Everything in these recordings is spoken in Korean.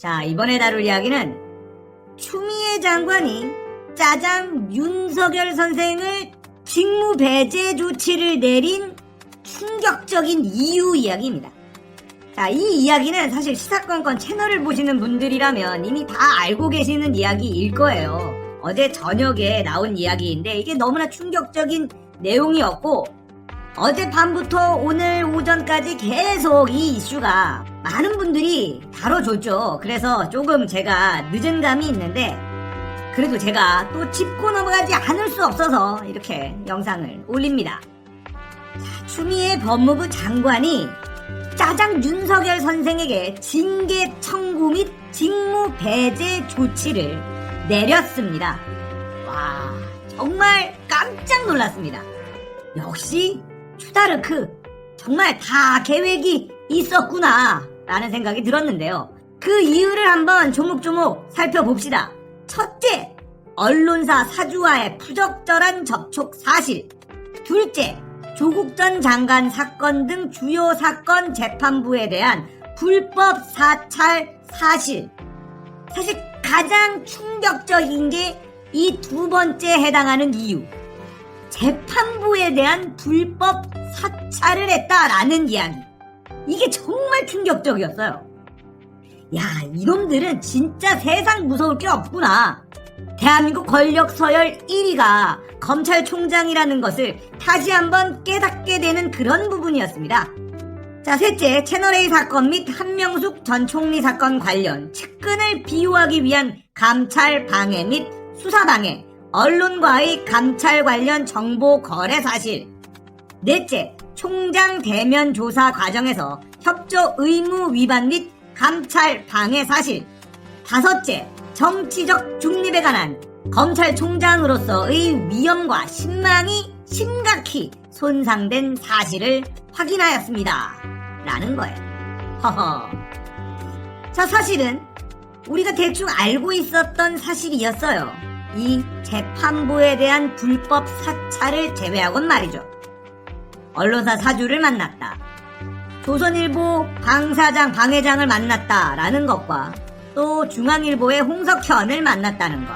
자, 이번에 다룰 이야기는 추미애 장관이 짜장 윤석열 선생을 직무 배제 조치를 내린 충격적인 이유 이야기입니다. 자, 이 이야기는 사실 시사건건 채널을 보시는 분들이라면 이미 다 알고 계시는 이야기일 거예요. 어제 저녁에 나온 이야기인데 이게 너무나 충격적인 내용이었고 어젯밤부터 오늘 오전까지 계속 이 이슈가 많은 분들이 다뤄줬죠. 그래서 조금 제가 늦은 감이 있는데 그래도 제가 또 짚고 넘어가지 않을 수 없어서 이렇게 영상을 올립니다. 자, 추미애 법무부 장관이 짜장 윤석열 선생에게 징계 청구 및 직무 배제 조치를 내렸습니다. 와, 정말 깜짝 놀랐습니다. 역시 추다르크 정말 다 계획이 있었구나 라는 생각이 들었는데요. 그 이유를 한번 조목조목 살펴봅시다. 첫째, 언론사 사주와의 부적절한 접촉 사실. 둘째, 조국 전 장관 사건 등 주요 사건 재판부에 대한 불법 사찰 사실. 사실 가장 충격적인 게 이 두 번째 해당하는 이유. 재판부에 대한 불법 사찰을 했다라는 이야기. 이게 정말 충격적이었어요. 야, 이놈들은 진짜 세상 무서울 게 없구나. 대한민국 권력 서열 1위가 검찰총장이라는 것을 다시 한번 깨닫게 되는 그런 부분이었습니다. 자, 셋째, 채널A 사건 및 한명숙 전 총리 사건 관련 측근을 비호하기 위한 감찰 방해 및 수사 방해, 언론과의 감찰 관련 정보 거래 사실. 넷째, 총장 대면 조사 과정에서 협조 의무 위반 및 감찰 방해 사실. 다섯째, 정치적 중립에 관한 검찰총장으로서의 위험과 신망이 심각히 손상된 사실을 확인하였습니다. 라는 거예요. 허허. 자, 사실은 우리가 대충 알고 있었던 사실이었어요. 이 재판부에 대한 불법 사찰을 제외하곤 말이죠. 언론사 사주를 만났다. 조선일보 방사장, 방회장을 만났다라는 것과 또 중앙일보의 홍석현을 만났다는 것.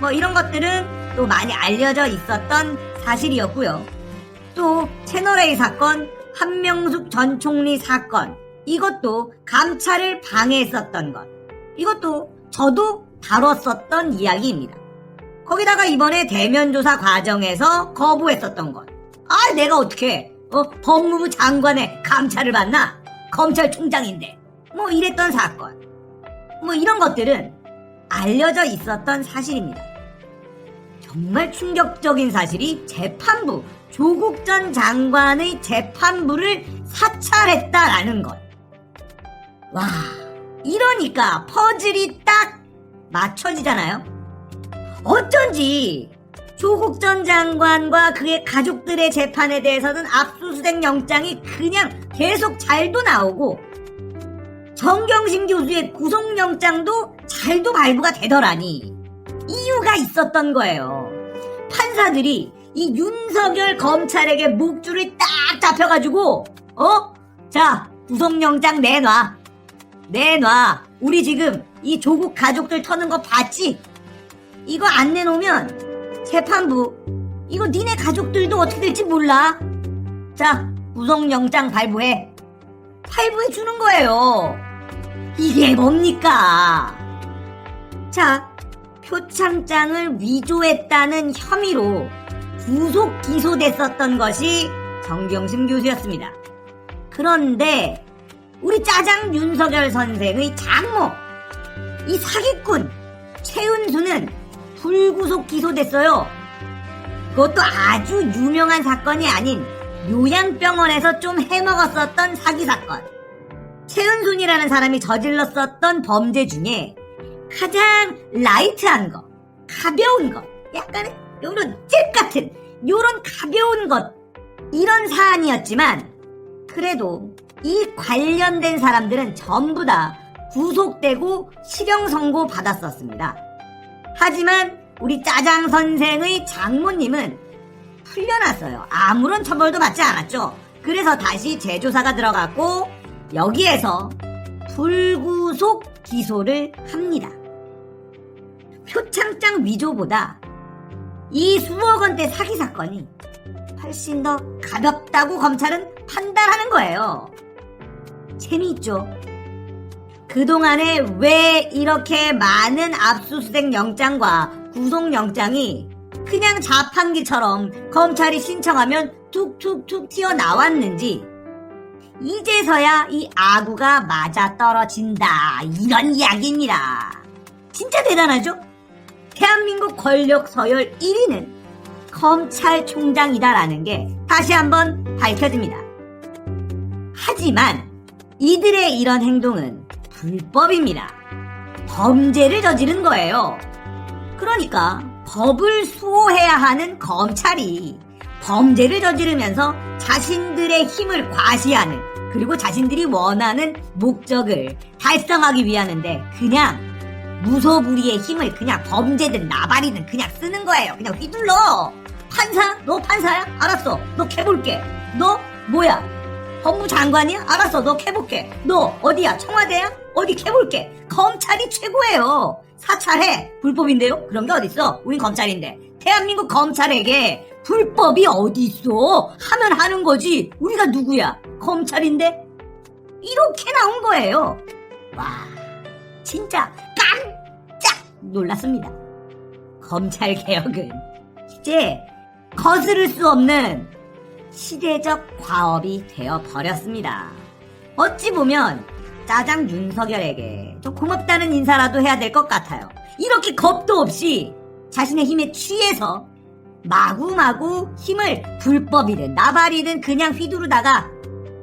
뭐 이런 것들은 또 많이 알려져 있었던 사실이었고요. 또 채널A 사건, 한명숙 전 총리 사건. 이것도 감찰을 방해했었던 것. 이것도 저도 다뤘었던 이야기입니다. 거기다가 이번에 대면 조사 과정에서 거부했었던 것. 아, 내가 어떻게 어, 법무부 장관의 감찰을 받나? 검찰총장인데. 뭐 이랬던 사건. 뭐 이런 것들은 알려져 있었던 사실입니다. 정말 충격적인 사실이 재판부, 조국 전 장관의 재판부를 사찰했다라는 것. 와, 이러니까 퍼즐이 딱 맞춰지잖아요? 어쩐지 조국 전 장관과 그의 가족들의 재판에 대해서는 압수수색 영장이 그냥 계속 잘도 나오고 정경심 교수의 구속영장도 잘도 발부가 되더라니 이유가 있었던 거예요. 판사들이 이 윤석열 검찰에게 목줄을 딱 잡혀가지고 어? 자 구속영장 내놔 내놔 우리 지금 이 조국 가족들 터는 거 봤지? 이거 안 내놓으면 재판부. 이거 니네 가족들도 어떻게 될지 몰라. 자 구속영장 발부해. 발부해 주는 거예요. 이게 뭡니까? 자 표창장을 위조했다는 혐의로 구속 기소됐었던 것이 정경심 교수였습니다. 그런데 우리 짜장 윤석열 선생의 장모 이 사기꾼 최은수는 불구속 기소됐어요. 그것도 아주 유명한 사건이 아닌 요양병원에서 좀 해먹었었던 사기 사건. 최은순이라는 사람이 저질렀었던 범죄 중에 가장 라이트한 거, 가벼운 거, 약간 요런 잽 같은 요런 가벼운 것 이런 사안이었지만 그래도 이 관련된 사람들은 전부 다 구속되고 실형 선고 받았었습니다. 하지만 우리 짜장 선생의 장모님은 풀려났어요. 아무런 처벌도 받지 않았죠. 그래서 다시 재조사가 들어갔고 여기에서 불구속 기소를 합니다. 표창장 위조보다 이 수억 원대 사기 사건이 훨씬 더 가볍다고 검찰은 판단하는 거예요. 재미있죠? 그동안에 왜 이렇게 많은 압수수색 영장과 구속영장이 그냥 자판기처럼 검찰이 신청하면 툭툭툭 튀어나왔는지 이제서야 이 아구가 맞아 떨어진다 이런 이야기입니다. 진짜 대단하죠? 대한민국 권력 서열 1위는 검찰총장이다라는 게 다시 한번 밝혀집니다. 하지만 이들의 이런 행동은 불법입니다. 범죄를 저지른 거예요. 그러니까 법을 수호해야 하는 검찰이 범죄를 저지르면서 자신들의 힘을 과시하는 그리고 자신들이 원하는 목적을 달성하기 위하는데 그냥 무소불위의 힘을 그냥 범죄든 나발이든 그냥 쓰는 거예요. 그냥 휘둘러. 판사? 너 판사야? 알았어. 너 캐볼게. 너 뭐야? 법무장관이야? 알았어. 너 캐볼게. 너 어디야? 청와대야? 어디 캐볼게. 검찰이 최고예요. 사찰해. 불법인데요? 그런 게 어딨어? 우린 검찰인데. 대한민국 검찰에게 불법이 어딨어? 하면 하는 거지. 우리가 누구야? 검찰인데? 이렇게 나온 거예요. 와, 진짜 깜짝 놀랐습니다. 검찰 개혁은 이제 거스를 수 없는 시대적 과업이 되어 버렸습니다. 어찌 보면 짜장 윤석열에게 좀 고맙다는 인사라도 해야 될 것 같아요. 이렇게 겁도 없이 자신의 힘에 취해서 마구마구 힘을 불법이든 나발이든 그냥 휘두르다가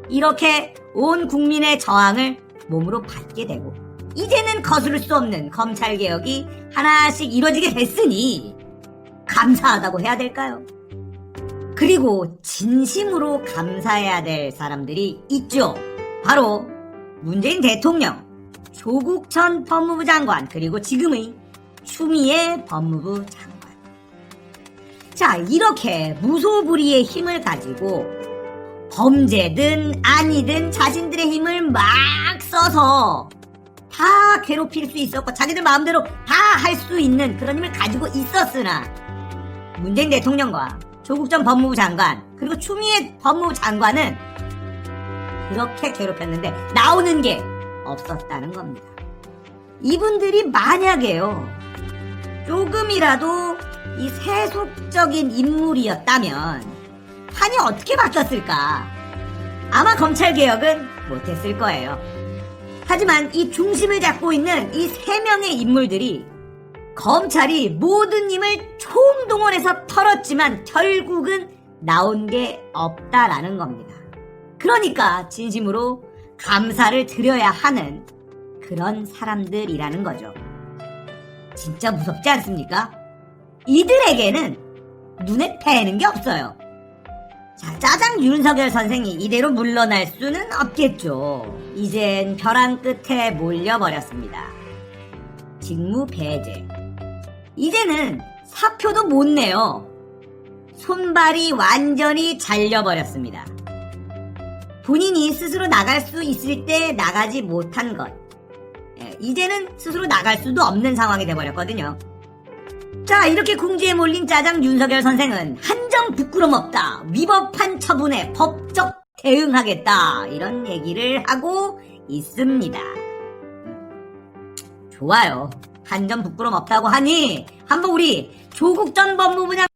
이렇게 온 국민의 저항을 몸으로 받게 되고 이제는 거스를 수 없는 검찰 개혁이 하나씩 이루어지게 됐으니 감사하다고 해야 될까요? 그리고 진심으로 감사해야 될 사람들이 있죠. 바로 문재인 대통령, 조국 전 법무부 장관, 그리고 지금의 추미애 법무부 장관. 자, 이렇게 무소불위의 힘을 가지고 범죄든 아니든 자신들의 힘을 막 써서 다 괴롭힐 수 있었고 자기들 마음대로 다 할 수 있는 그런 힘을 가지고 있었으나 문재인 대통령과 조국 전 법무부 장관 그리고 추미애 법무부 장관은 그렇게 괴롭혔는데 나오는 게 없었다는 겁니다. 이분들이 만약에요 조금이라도 이 세속적인 인물이었다면 판이 어떻게 바뀌었을까? 아마 검찰 개혁은 못했을 거예요. 하지만 이 중심을 잡고 있는 이 세 명의 인물들이 검찰이 모든 힘을 총동원해서 털었지만 결국은 나온 게 없다라는 겁니다. 그러니까 진심으로 감사를 드려야 하는 그런 사람들이라는 거죠. 진짜 무섭지 않습니까? 이들에게는 눈에 뵈는 게 없어요. 자, 짜장 윤석열 선생이 이대로 물러날 수는 없겠죠. 이젠 벼랑 끝에 몰려버렸습니다. 직무 배제. 이제는 사표도 못 내요. 손발이 완전히 잘려버렸습니다. 본인이 스스로 나갈 수 있을 때 나가지 못한 것. 예, 이제는 스스로 나갈 수도 없는 상황이 돼버렸거든요. 자, 이렇게 궁지에 몰린 짜장 윤석열 선생은 한점 부끄럼 없다. 위법한 처분에 법적 대응하겠다. 이런 얘기를 하고 있습니다. 좋아요. 한점 부끄럼 없다고 하니 한번 우리 조국 전 법무부 장